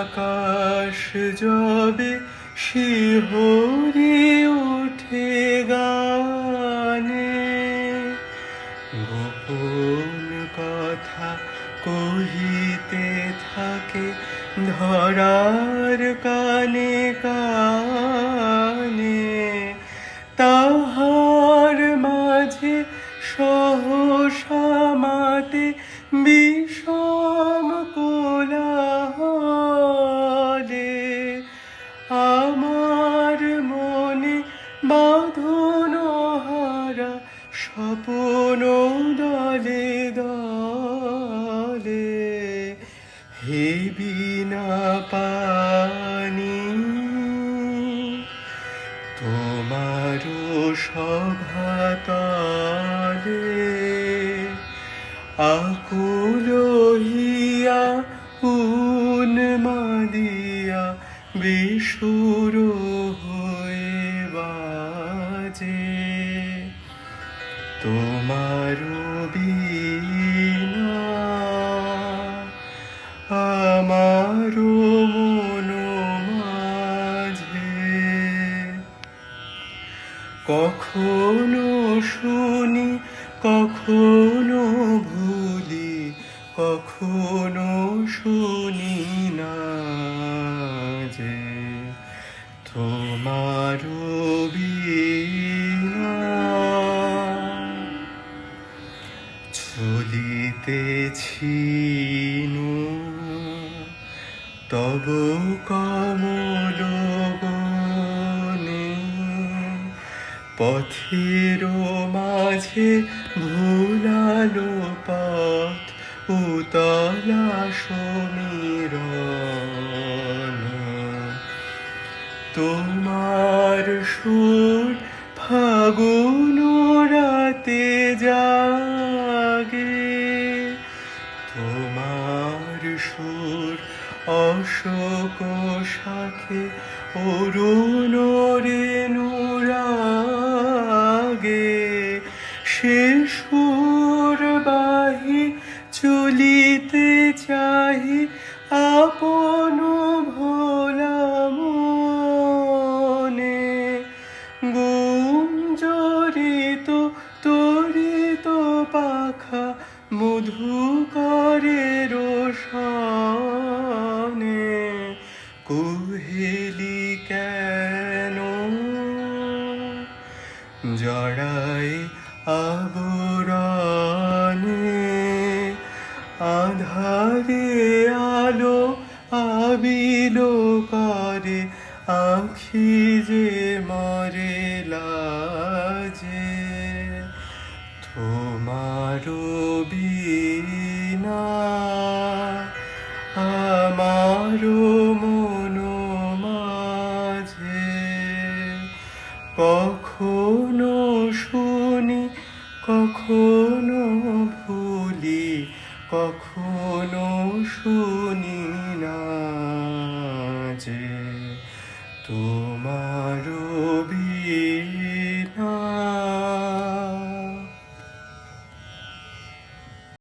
আকাশ যবে শিহরে কহিতে থাকে ধরার কানে কানে, তাহার মাঝে সহসা মাতে বিষম কোলাহলে। আমার মনে বাঁধন হারা স্বপন দলে হে বিনা পানি তোমারও সভাতলে আকুল হিয়া উন্মাদিয়া বিশুর হয়ে বাজে। তোমার বিনা কখনো শুনি কখনো ভুলি কখনো শুনি না যে তোমার নু তব কমল পথের মাঝে ভুলালো পথ, উতলা সমীরণ তোমার সুর ফাগুন রাতে জাগে, তোমার সুর অশোক শাখে অরুণ রেণুরাগে সুর বাহি, চলিতে চাহি, আপন ভোলা মনে। গুঞ্জরিত তরিত পাখা, মধু করে রোশনে। কুহেলি কেন? জড়াই আধারে আলো আবিল করে আখি যে মরে লাজে। তোমার বিনা আমার মন মাঝে। কখনো শুনি, কখনো ভুলি কখনো শুনি না যে তোমার বি